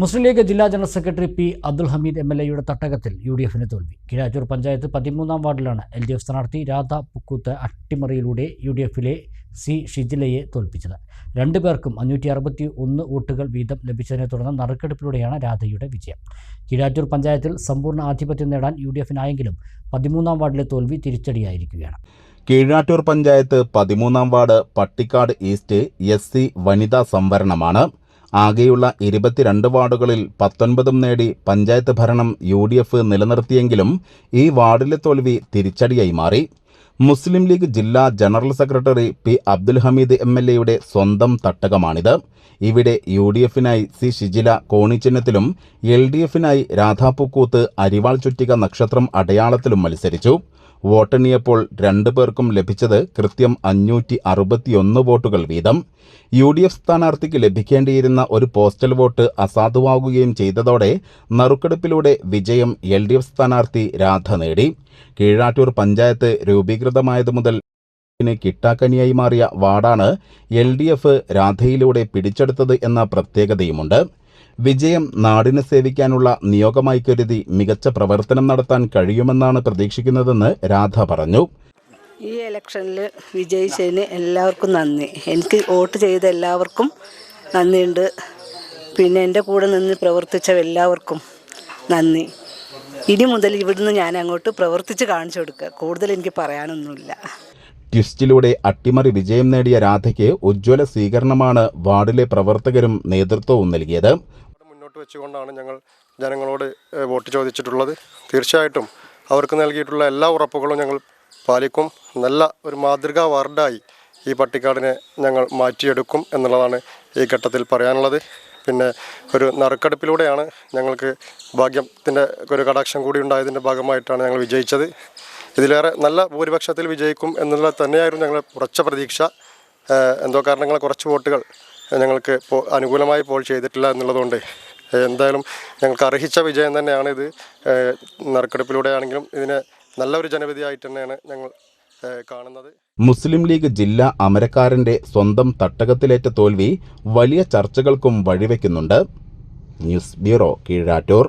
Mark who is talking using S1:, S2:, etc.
S1: മുസ്ലിം ലീഗ് ജില്ലാ general secretary P Abdul Hameed M L എയുടെ തട്ടകത്തിൽ യു ഡി എഫിന് തോൽവി. കീഴാറ്റൂർ പഞ്ചായത്ത് പതിമൂന്നാം വാർഡിലാണ് എൽ ഡി എഫ് സ്ഥാനാർത്ഥി രാധ പുക്കൂത്ത് അട്ടിമറിയിലൂടെ യു ഡി എഫിലെ സി ഷിജിലയെ തോൽപ്പിച്ചത്. രണ്ടു പേർക്കും അഞ്ഞൂറ്റി അറുപത്തി ഒന്ന് വോട്ടുകൾ വീതം ലഭിച്ചതിനെ തുടർന്ന് നറുക്കെടുപ്പിലൂടെയാണ് രാധയുടെ വിജയം. കീഴാറ്റൂർ പഞ്ചായത്തിൽ സമ്പൂർണ ആധിപത്യം നേടാൻ യു ഡി എഫിനായെങ്കിലും പതിമൂന്നാം വാർഡിലെ തോൽവി തിരിച്ചടിയായിരിക്കുകയാണ്.
S2: കീഴാറ്റൂർ പഞ്ചായത്ത് പതിമൂന്നാം ward Pattikkad east S C വനിതാ സംവരണമാണ്. ആകെയുള്ള ഇരുപത്തിരണ്ട് വാർഡുകളിൽ പത്തൊൻപതും നേടി പഞ്ചായത്ത് ഭരണം യു ഡി എഫ് നിലനിർത്തിയെങ്കിലും ഈ വാർഡിലെ തോൽവി തിരിച്ചടിയായി മാറി. മുസ്ലിം ലീഗ് ജില്ലാ general secretary P Abdul Hameed M L എയുടെ സ്വന്തം തട്ടകമാണിത്. ഇവിടെ യു ഡി എഫിനായി സി ഷിജില കോണിച്ചിഹ്നത്തിലും എൽ ഡി എഫിനായി രാധാപൂക്കൂത്ത് അരിവാൾ ചുറ്റിക നക്ഷത്രം അടയാളത്തിലും മത്സരിച്ചു. വോട്ടെണ്ണിയപ്പോൾ രണ്ടു പേർക്കും ലഭിച്ചത് കൃത്യം അഞ്ഞൂറ്റി അറുപത്തിയൊന്ന് വോട്ടുകൾ വീതം. യു ഡി എഫ് സ്ഥാനാർത്ഥിക്ക് ലഭിക്കേണ്ടിയിരുന്ന ഒരു പോസ്റ്റൽ വോട്ട് അസാധുവാകുകയും ചെയ്തതോടെ നറുക്കെടുപ്പിലൂടെ വിജയം എൽ ഡി എഫ് സ്ഥാനാർത്ഥി രാധ നേടി. കീഴാറ്റൂർ പഞ്ചായത്ത് രൂപീകൃതമായതു മുതൽ കിട്ടാക്കനിയായി മാറിയ വാർഡാണ് എൽ ഡി എഫ് രാധയിലൂടെ പിടിച്ചെടുത്തത് എന്ന പ്രത്യേകതയുമുണ്ട്. വിജയം നാടിനെ സേവിക്കാനുള്ള നിയോഗമായി കരുതി മികച്ച പ്രവർത്തനം നടത്താൻ കഴിയുമെന്നാണ് പ്രതീക്ഷിക്കുന്നതെന്ന് രാധ പറഞ്ഞു.
S3: ഈ ഇലക്ഷനിൽ വിജയിച്ചതിന് എല്ലാവർക്കും നന്ദി. എനിക്ക് വോട്ട് ചെയ്ത എല്ലാവർക്കും നന്ദിയുണ്ട്. പിന്നെ എന്റെ കൂടെ നിന്ന് പ്രവർത്തിച്ച എല്ലാവർക്കും നന്ദി. ഇനി മുതൽ ഇവിടുന്ന് ഞാൻ അങ്ങോട്ട് പ്രവർത്തിച്ച് കാണിച്ചു കൊടുക്കുക. കൂടുതൽ എനിക്ക് പറയാനൊന്നുമില്ല.
S2: ട്വിസ്റ്റിലൂടെ അട്ടിമറി വിജയം നേടിയ രാധയ്ക്ക് ഉജ്ജ്വല സ്വീകരണമാണ് വാർഡിലെ പ്രവർത്തകരും നേതൃത്വവും നൽകിയത്.
S4: മുന്നോട്ട് വെച്ചുകൊണ്ടാണ് ഞങ്ങൾ ജനങ്ങളോട് വോട്ട് ചോദിച്ചിട്ടുള്ളത്. തീർച്ചയായിട്ടും അവർക്ക് നൽകിയിട്ടുള്ള എല്ലാ ഉറപ്പുകളും ഞങ്ങൾ പാലിക്കും. നല്ല ഒരു മാതൃകാ വാർഡായി ഈ പട്ടിക്കാടിനെ ഞങ്ങൾ മാറ്റിയെടുക്കും എന്നുള്ളതാണ് ഈ ഘട്ടത്തിൽ പറയാനുള്ളത്. പിന്നെ ഒരു നറുക്കെടുപ്പിലൂടെയാണ് ഞങ്ങൾക്ക് ഭാഗ്യത്തിന്റെ ഒരു കടാക്ഷം കൂടി ഉണ്ടായതിന്റെ ഭാഗമായിട്ടാണ് ഞങ്ങൾ വിജയിച്ചത്. ഇതിലേറെ നല്ല ഭൂരിപക്ഷത്തിൽ വിജയിക്കും എന്നുള്ള തന്നെയായിരുന്നു ഞങ്ങൾ ഉറച്ച പ്രതീക്ഷ. എന്തോ കാരണങ്ങൾ കുറച്ച് വോട്ടുകൾ ഞങ്ങൾക്ക് അനുകൂലമായി പോൾ ചെയ്തിട്ടില്ല എന്നുള്ളതുകൊണ്ട് എന്തായാലും ഞങ്ങൾക്ക് അർഹിച്ച വിജയം തന്നെയാണ് ഇത് നറുക്കെടുപ്പിലൂടെ ആണെങ്കിലും ഇതിനെ നല്ലൊരു ജനവിധിയായിട്ട് തന്നെയാണ് ഞങ്ങൾ കാണുന്നത്.
S2: മുസ്ലിം ലീഗ് ജില്ലാ അമരക്കാരന്റെ സ്വന്തം തട്ടകത്തിലേറ്റ തോൽവി വലിയ ചർച്ചകൾക്കും വഴിവെക്കുന്നുണ്ട്. News bureau Keezhattoor.